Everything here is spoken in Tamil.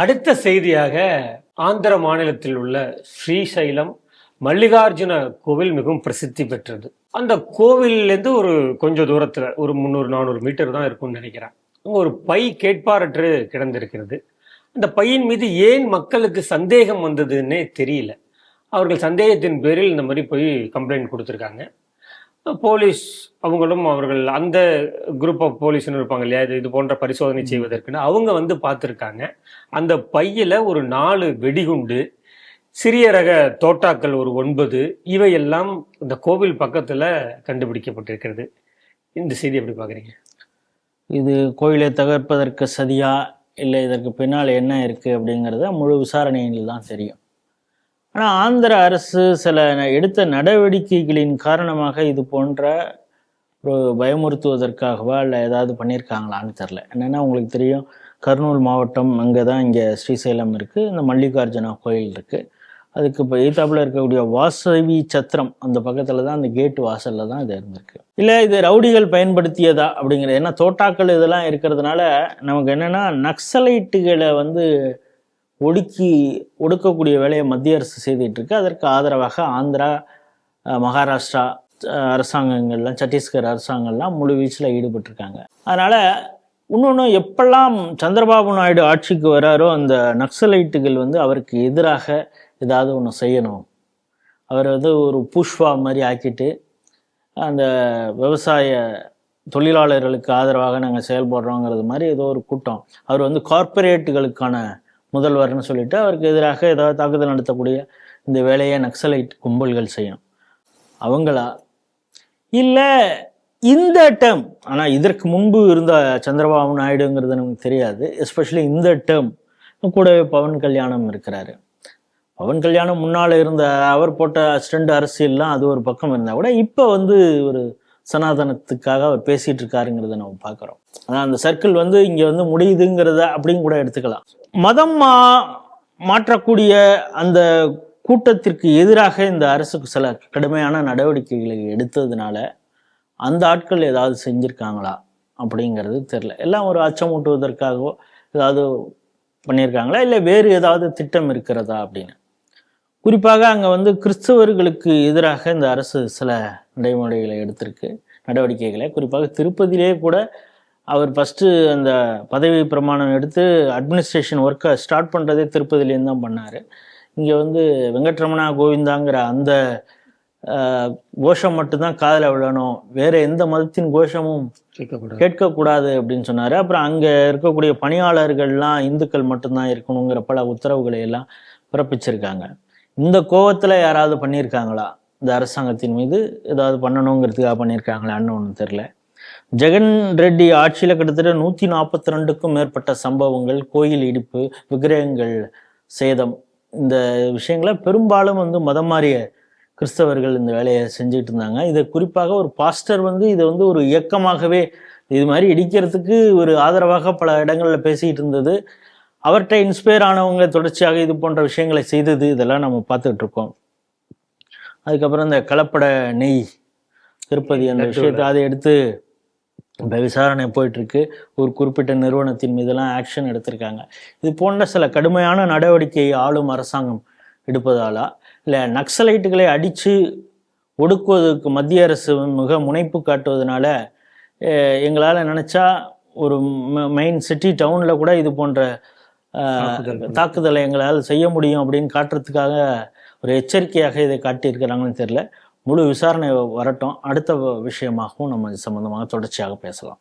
அடுத்த செய்தியாக ஆந்திர மாநிலத்தில் உள்ள ஸ்ரீசைலம் மல்லிகார்ஜுன கோவில் மிகவும் பிரசித்தி பெற்றது. அந்த கோவில்லேருந்து ஒரு கொஞ்சம் தூரத்தில் ஒரு முந்நூறு நானூறு மீட்டர் தான் இருக்கும்னு நினைக்கிறேன். அங்க ஒரு பை கேட்பாரற்று கிடந்திருக்கிறது. அந்த பையின் மீது ஏன் மக்களுக்கு சந்தேகம் வந்ததுன்னே தெரியல. அவர்கள் சந்தேகத்தின் பேரில் இந்த மாதிரி போய் கம்ப்ளைண்ட் கொடுத்துருக்காங்க. போலீஸ் அவங்களும் அவர்கள் அந்த குரூப் ஆஃப் போலீஸ்னு இருப்பாங்க இல்லையா? இது இது போன்ற பரிசோதனை செய்வதற்குன்னு அவங்க வந்து பார்த்துருக்காங்க. அந்த பையில ஒரு நாலு வெடிகுண்டு சிறிய ரக தோட்டாக்கள் ஒரு ஒன்பது இவையெல்லாம் இந்த கோவில் பக்கத்துல கண்டுபிடிக்கப்பட்டிருக்கிறது. இந்த செய்தி எப்படி பாக்குறீங்க இது கோயிலை தகர்ப்பதற்கு சதியா இல்லை இதற்கு பின்னால் என்ன இருக்குது அப்படிங்கிறத முழு விசாரணையில் தான் தெரியும். ஆனால் ஆந்திர அரசு சில ந- எடுத்த நடவடிக்கைகளின் காரணமாக இது போன்ற ஒரு பயமுறுத்துவதற்காகவா இல்லை ஏதாவது பண்ணியிருக்காங்களான்னு தெரில என்னென்னா உங்களுக்கு தெரியும் கர்னூல் மாவட்டம் அங்கே தான் இங்கே ஸ்ரீசைலம் இருக்குது இந்த மல்லிகார்ஜுனா கோயில் இருக்குது அதுக்கு இப்போ எய்த்தாப்புல இருக்கக்கூடிய வாசவி சத்திரம் அந்த பக்கத்தில் தான் அந்த கேட் வாசலில் தான் இது இருந்திருக்கு. இல்லை இது ரவுடிகள் பயன்படுத்தியதா அப்படிங்கிறது ஏன்னா தோட்டாக்கள் இதெல்லாம் இருக்கிறதுனால நமக்கு என்னென்னா நக்சலைட்டுகளை வந்து ஒடுக்கி ஒடுக்கக்கூடிய வேலையை மத்திய அரசு செய்துட்டு இருக்கு அதற்கு ஆதரவாக ஆந்திரா மகாராஷ்டிரா அரசாங்கங்கள்லாம் சத்தீஸ்கர் அரசாங்கம்லாம் முழு வீச்சில் ஈடுபட்டிருக்காங்க. அதனால் இன்னொன்று எப்பெல்லாம் சந்திரபாபு நாயுடு ஆட்சிக்கு வராரோ அந்த நக்சலைட்டுகள் வந்து அவருக்கு எதிராக ஏதாவது ஒன்று செய்யணும். அவர் வந்து ஒரு புஷ்வா மாதிரி ஆக்கிட்டு அந்த விவசாய தொழிலாளர்களுக்கு ஆதரவாக நாங்கள் செயல்படுறோங்கிறது மாதிரி ஏதோ ஒரு கூட்டம். அவர் வந்து கார்ப்பரேட்டுகளுக்கான முதல்வர்னு சொல்லிட்டு அவருக்கு எதிராக ஏதாவது தாக்குதல் நடத்தக்கூடிய இந்த வேலையை நக்சலைட் கும்பல்கள் செய்யும் அவங்களா? இல்லை இந்த டேர்ம் ஆனால் இதற்கு முன்பு இருந்த சந்திரபாபு நாயுடுங்கிறது நமக்கு தெரியாது. எஸ்பெஷலி இந்த டேர்ம் கூடவே பவன் கல்யாணம் இருக்கிறாரு. பவன் கல்யாணம் முன்னால் இருந்த அவர் போட்ட ஸ்டண்ட் அரசியல்லாம் அது ஒரு பக்கம் இருந்தால் கூட இப்போ வந்து ஒரு சனாதனத்துக்காக அவர் பேசிட்டு இருக்காருங்கிறத நம்ம பார்க்குறோம். ஆனால் அந்த சர்க்கிள் வந்து இங்கே வந்து முடியுதுங்கிறத அப்படின்னு கூட எடுத்துக்கலாம். மதம் மா மாற்றக்கூடிய அந்த கூட்டத்திற்கு எதிராக இந்த அரசுக்கு சில கடுமையான நடவடிக்கைகளை எடுத்ததுனால அந்த ஆட்கள் ஏதாவது செஞ்சுருக்காங்களா அப்படிங்கிறது தெரில எல்லாம் ஒரு அச்சமூட்டுவதற்காகவோ ஏதாவது பண்ணியிருக்காங்களா இல்லை வேறு ஏதாவது திட்டம் இருக்கிறதா அப்படின்னு? குறிப்பாக அங்கே வந்து கிறிஸ்தவர்களுக்கு எதிராக இந்த அரசு சில நடைமுறைகளை எடுத்திருக்கு நடவடிக்கைகளை. குறிப்பாக திருப்பதியிலே கூட அவர் ஃபஸ்ட்டு அந்த பதவி பிரமாணம் எடுத்து அட்மினிஸ்ட்ரேஷன் ஒர்க்கை ஸ்டார்ட் பண்ணுறதே திருப்பதியிலேருந்து தான் பண்ணார். இங்கே வந்து வெங்கட்ரமணா கோவிந்தாங்கிற அந்த கோஷம் மட்டும்தான் காதில் விழணும். வேறு எந்த மதத்தின் கோஷமும் கேட்கக்கூடாது. கேட்கக்கூடாது அப்படின்னு சொன்னார். அப்புறம் அங்கே இருக்கக்கூடிய பணியாளர்கள்லாம் இந்துக்கள் மட்டும்தான் இருக்கணுங்கிற பல உத்தரவுகளை எல்லாம் பிறப்பிச்சிருக்காங்க. இந்த கோவத்தில் யாராவது பண்ணியிருக்காங்களா? இந்த அரசாங்கத்தின் மீது ஏதாவது பண்ணணுங்கிறதுக்காக பண்ணியிருக்காங்களான்னு ஒன்றும் தெரில. ஜெகன் ரெட்டி ஆட்சியில் கிட்டத்தட்ட நூற்றி நாற்பத்தி ரெண்டுக்கும் மேற்பட்ட சம்பவங்கள் கோயில் இடிப்பு விக்கிரகங்கள் சேதம் இந்த விஷயங்களை பெரும்பாலும் வந்து மதம் மாறிய கிறிஸ்தவர்கள் இந்த வேலையை செஞ்சுட்டு இருந்தாங்க. இதை குறிப்பாக ஒரு பாஸ்டர் வந்து இதை வந்து ஒரு இயக்கமாகவே இது மாதிரி இடிக்கிறதுக்கு ஒரு ஆதரவாக பல இடங்களில் பேசிக்கிட்டு இருந்தது. அவர்கிட்ட இன்ஸ்பயர் ஆனவங்க தொடர்ச்சியாக இது போன்ற விஷயங்களை செய்தது இதெல்லாம் நம்ம பார்த்துட்டு இருக்கோம். அதுக்கப்புறம் இந்த கலப்பட நெய் திருப்பதி அந்த விஷயத்தை அதை எடுத்து இப்போ விசாரணை போயிட்டு இருக்கு ஒரு குறிப்பிட்ட நிறுவனத்தின் மீதெல்லாம் ஆக்ஷன் எடுத்திருக்காங்க. இது போன்ற சில கடுமையான நடவடிக்கையை ஆளும் அரசாங்கம் எடுப்பதாலா? இல்லை நக்சலைட்டுகளை அடித்து ஒடுக்குவதற்கு மத்திய அரசு மிக முனைப்பு காட்டுவதனால எங்களால் நினச்சா ஒரு மெயின் சிட்டி டவுனில் கூட இது போன்ற. தாக்குதலை எங்களால் செய்ய முடியும் அப்படின்னு காட்டுறதுக்காக ஒரு எச்சரிக்கையாக இதை காட்டியிருக்கிறாங்கன்னு தெரியல. முழு விசாரணை வரட்டும். அடுத்த விஷயமாகவும் நம்ம இது சம்மந்தமாக தொடர்ச்சியாக பேசலாம்.